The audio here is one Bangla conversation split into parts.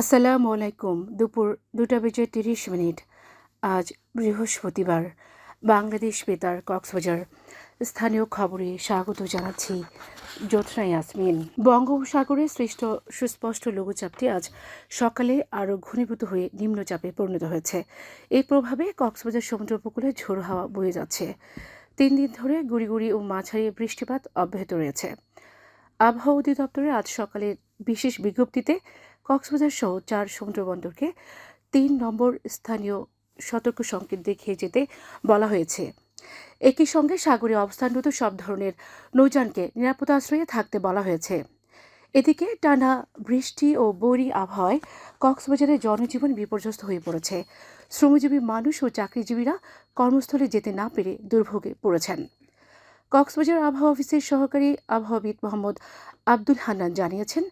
আসসালামু আলাইকুম। দুপুর দুটা বেজে তিরিশ মিনিট। আজ বৃহস্পতিবার। বাংলাদেশ বেতার, কক্সবাজার। স্থানীয় খবরে স্বাগত জানাচ্ছি জ্যোৎস্না ইয়াসমিন। বঙ্গোপসাগরে সৃষ্ট সুস্পষ্ট লঘুচাপটি আজ সকালে আরও ঘনীভূত হয়ে নিম্নচাপে পরিণত হয়েছে। এর প্রভাবে কক্সবাজার সমুদ্র উপকূলে ঝোড়ো হাওয়া বয়ে যাচ্ছে। তিন দিন ধরে গুড়ি গুড়ি ও মাঝারি বৃষ্টিপাত অব্যাহত রয়েছে। আবহাওয়া অধিদপ্তরের আজ সকালে বিশেষ বিজ্ঞপ্তিতে কক্সবাজার সহ চার সমুদ্র বন্দরকে তিন নম্বর স্থানীয় সতর্ক সংকেত দেখিয়ে যেতে বলা হয়েছে। একই সঙ্গে সাগরে অবস্থানরত সব ধরনের নৌযানকে নিরাপদ আশ্রয়ে থাকতে বলা হয়েছে। এদিকে টানা বৃষ্টি ও বৈরী আবহাওয়ায় কক্সবাজারে জনজীবন বিপর্যস্ত হয়ে পড়েছে। শ্রমজীবী মানুষ ও চাকরিজীবীরা কর্মস্থলে যেতে না পেরে দুর্ভোগে পড়েছেন। কক্সবাজার আবহাওয়া অফিসের সহকারী আবহাওয়াবিদ মোহাম্মদ আব্দুল হান্নান জানিয়েছেন,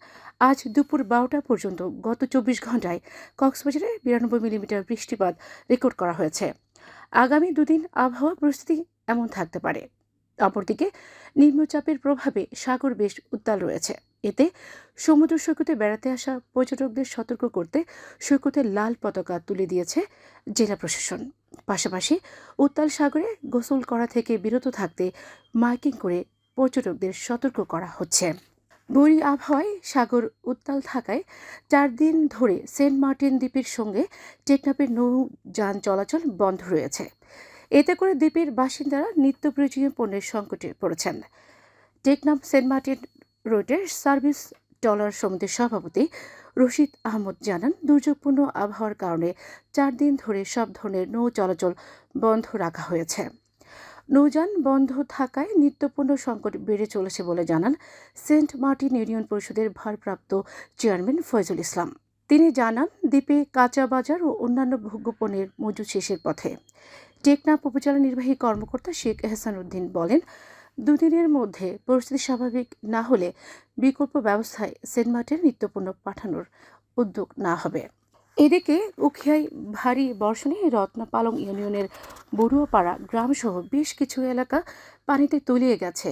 আজ দুপুর বারোটা পর্যন্ত গত চব্বিশ ঘন্টায় কক্সবাজারে বিরানব্বই মিলিমিটার বৃষ্টিপাত রেকর্ড করা হয়েছে। আগামী দুদিন আবহাওয়া পরিস্থিতি এমন থাকতে পারে। অপরদিকে, নিম্নচাপের প্রভাবে সাগর বেশ উত্তাল রয়েছে। এতে সমুদ্র সৈকতে বেড়াতে আসা পর্যটকদের সতর্ক করতে সৈকতে লাল পতাকা তুলে দিয়েছে জেলা প্রশাসন। পাশাপাশি উত্তাল সাগরে গোসল করা থেকে বিরত থাকতে মাইকিং করে পর্যটকদের সতর্ক করা হচ্ছে। বৈরী আবহাওয়ায় সাগর উত্তাল থাকায় চার দিন ধরে সেন্ট মার্টিন দ্বীপের সঙ্গে টেকনাপের নৌ যান চলাচল বন্ধ রয়েছে। এতে করে দ্বীপের বাসিন্দারা নিত্য প্রয়োজনীয় পণ্যের সংকটে পড়েছেন। টেকনাফ সেন্ট মার্টিন রোডের সার্ভিস ডলার সমিতির সভাপতি রশিদ আহমদ জানান, দুর্যোগপূর্ণ আবহাওয়ার কারণে চার দিন ধরে সব ধরনের নৌ চলাচল বন্ধ রাখা হয়েছে। নৌযান বন্ধ থাকায় নিত্যপণ্য সংকট বেড়ে চলেছে বলে জানান সেন্ট মার্টিন ইউনিয়ন পরিষদের ভারপ্রাপ্ত চেয়ারম্যান ফয়জুল ইসলাম। তিনি জানান, দ্বীপে কাঁচা বাজার ও অন্যান্য ভোগ্যপণ্যের মজুদ শেষের পথে। টেকনাফ উপজেলা নির্বাহী কর্মকর্তা শেখ এহসান উদ্দিন বলেন দুদিনের মধ্যে পরিস্থিতি স্বাভাবিক না হলে বিকল্প ব্যবস্থায় সেন্ট মার্টিন নিত্যপণ্য পাঠানোর উদ্যোগ না হবে। এদিকে উখিয়ায় ভারী বর্ষণে রত্নাপালং ইউনিয়নের বড়ুয়াপাড়া গ্রামসহ বেশ কিছু এলাকা পানিতে তলিয়ে গেছে।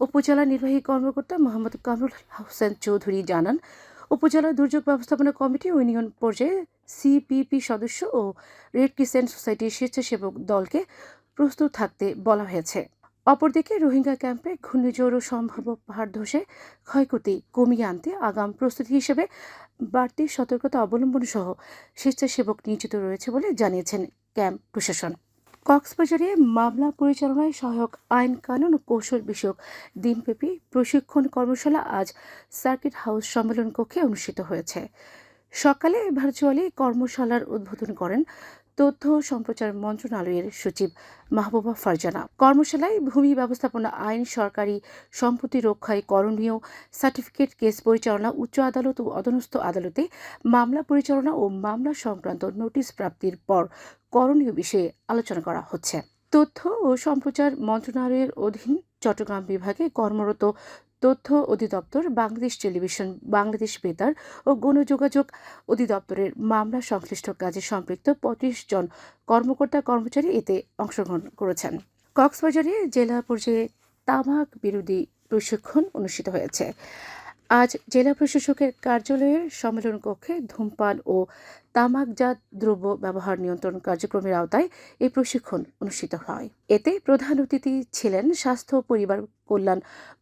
উপজেলা নির্বাহী কর্মকর্তা মোহাম্মদ কামরুল হোসেন চৌধুরী জানান, উপজেলা দুর্যোগ ব্যবস্থাপনা কমিটি ইউনিয়ন পর্যায়ে সিপিপি সদস্য ও রেড ক্রিসেন্ট সোসাইটির স্বেচ্ছাসেবক দলকে প্রস্তুত থাকতে বলা হয়েছে। অপরদিকে রোহিঙ্গা ক্যাম্পে ঘূর্ণিঝড় ও সম্ভাব্য পাহাড় ধসে ক্ষয়ক্ষতি কমিয়ে আনতে আগাম প্রস্তুতি হিসেবে বাড়তি সতর্কতা অবলম্বন সহ স্বেচ্ছাসেবক নিয়োজিত রয়েছে বলে জানিয়েছেন ক্যাম্প প্রশাসন। কক্সবাজারে মামলা পরিচালনায় সহায়ক আইন কানুন ও কৌশল বিষয়ক দিনব্যাপী প্রশিক্ষণ কর্মশালা আজ সার্কিট হাউস সম্মেলন কক্ষে অনুষ্ঠিত হয়েছে। সকালে ভার্চুয়ালি কর্মশালার উদ্বোধন করেন তথ্য সম্প্রচার মন্ত্রণালয়ের সচিব মাহবুবা ফারজানা। কর্মশালায় ভূমি ব্যবস্থাপনা আইন, সরকারি সম্পত্তি রক্ষায় করণীয় সার্টিফিকেট, কেস পরিচালনা, উচ্চ আদালত ও অধনস্থ আদালতে মামলা পরিচালনা ও মামলা সংক্রান্ত নোটিশ প্রাপ্তির পর করণীয় বিষয়ে আলোচনা করা হচ্ছে। তথ্য ও সম্প্রচার মন্ত্রণালয়ের অধীন চট্টগ্রাম বিভাগে কর্মরত তথ্য অধিদপ্তর, বাংলাদেশ টেলিভিশন, বাংলাদেশ বেতার ও গণযোগাযোগ অধিদপ্তরের মামলা সংশ্লিষ্ট কাজে সম্পৃক্ত পঁচিশ জন কর্মকর্তা কর্মচারী এতে অংশগ্রহণ করেছেন। কক্সবাজারে জেলা পর্যায়ে তামাক বিরোধী প্রশিক্ষণ অনুষ্ঠিত হয়েছে। আজ জেলা প্রশাসকের কার্যালয়ের সম্মেলন কক্ষে ধূমপান ও তামাকজাত দ্রব্য ব্যবহার নিয়ন্ত্রণ কার্যক্রমের আওতায় এই প্রশিক্ষণ অনুষ্ঠিত হয়। এতে প্রধান অতিথি ছিলেন স্বাস্থ্য পরিবার কল্যাণ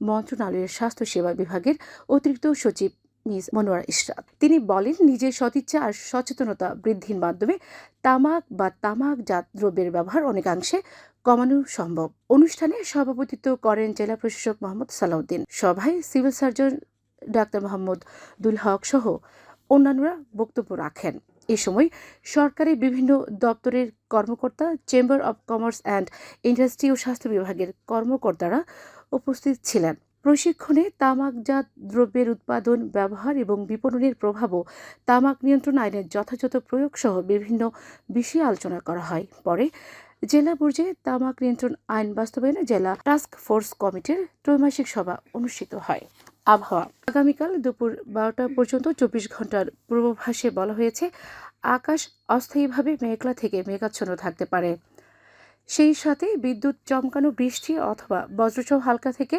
মন্ত্রণালয়ের স্বাস্থ্য সেবা বিভাগের অতিরিক্ত সচিব মিস মনোয়ার ইশরাত। তিনি বলেন, নিজের সদিচ্ছা আর সচেতনতা বৃদ্ধির মাধ্যমে তামাক বা তামাকজাত দ্রব্যের ব্যবহার অনেকাংশে কমানো সম্ভব। অনুষ্ঠানে সভাপতিত্ব করেন জেলা প্রশাসক মোহাম্মদ সালাউদ্দিন। সভায় সিভিল সার্জন ডাক্তার মোহাম্মদ দুল হক সহ অন্যান্যরা বক্তব্য রাখেন। এ সময় সরকারি বিভিন্ন দপ্তরের কর্মকর্তা chamber of commerce and industry ও স্বাস্থ্য বিভাগের কর্মকর্তারা উপস্থিত ছিলেন। প্রশিক্ষণে তামাকজাত দ্রব্যের উৎপাদন, ব্যবহার এবং বিপণনের প্রভাবও তামাক নিয়ন্ত্রণ আইনের যথাযথ প্রয়োগ সহ বিভিন্ন বিষয়ে আলোচনা করা হয়। পরে জেলা পর্যায়ে তামাক নিয়ন্ত্রণ আইন বাস্তবায়নে জেলা টাস্ক ফোর্স কমিটির ত্রৈমাসিক সভা অনুষ্ঠিত হয়। আবহাওয়া। আগামীকাল দুপুর বারোটা পর্যন্ত চব্বিশ ঘণ্টার পূর্বাভাসে বলা হয়েছে, আকাশ অস্থায়ীভাবে মেঘলা থেকে মেঘাচ্ছন্ন থাকতে পারে। সেই সাথে বিদ্যুৎ চমকানো বৃষ্টি অথবা বজ্রসহ হালকা থেকে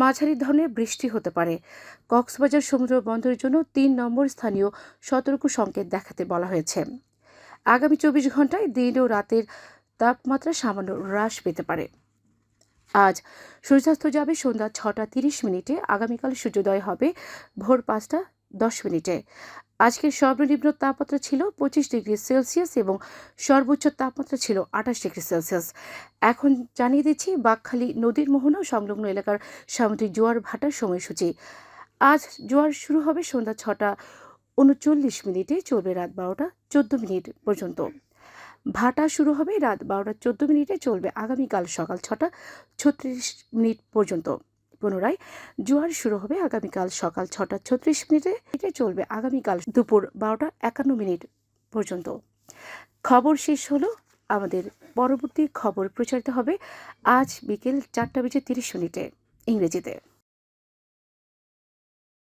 মাঝারি ধরনের বৃষ্টি হতে পারে। কক্সবাজার সমুদ্র বন্দরের জন্য তিন নম্বর স্থানীয় সতর্ক সংকেত দেখাতে বলা হয়েছে। আগামী চব্বিশ ঘন্টায় দিন ও রাতের তাপমাত্রা সামান্য হ্রাস পেতে পারে। আজ সূর্যাস্ত যাবে সন্ধ্যা ছটা তিরিশ মিনিটে, আগামীকাল সূর্যোদয় হবে ভোর পাঁচটা দশ মিনিটে। আজকের সর্বনিম্ন তাপমাত্রা ছিল পঁচিশ ডিগ্রি সেলসিয়াস এবং সর্বোচ্চ তাপমাত্রা ছিল আঠাশ ডিগ্রি সেলসিয়াস। এখন জানিয়ে দিচ্ছি, বাঘখালী নদীর মোহনা সংলগ্ন এলাকার সামুদ্রিক জোয়ার ভাটার সময়সূচি। আজ জোয়ার শুরু হবে সন্ধ্যা ছটা উনচল্লিশ মিনিটে, চলবে রাত বারোটা চোদ্দ মিনিট পর্যন্ত। ভাটা শুরু হবে রাত বারোটা চোদ্দ মিনিটে চলবে আগামীকাল সকাল ছটা ছত্রিশ মিনিট পর্যন্ত। পুনরায় জোয়ার শুরু হবে আগামীকাল সকাল ছটা ছত্রিশ মিনিটে মিনিটে চলবে আগামীকাল দুপুর বারোটা একান্ন মিনিট পর্যন্ত। খবর শেষ হলো আমাদের পরবর্তী খবর প্রচারিত হবে আজ বিকেল চারটা বেজে তিরিশ মিনিটে ইংরেজিতে।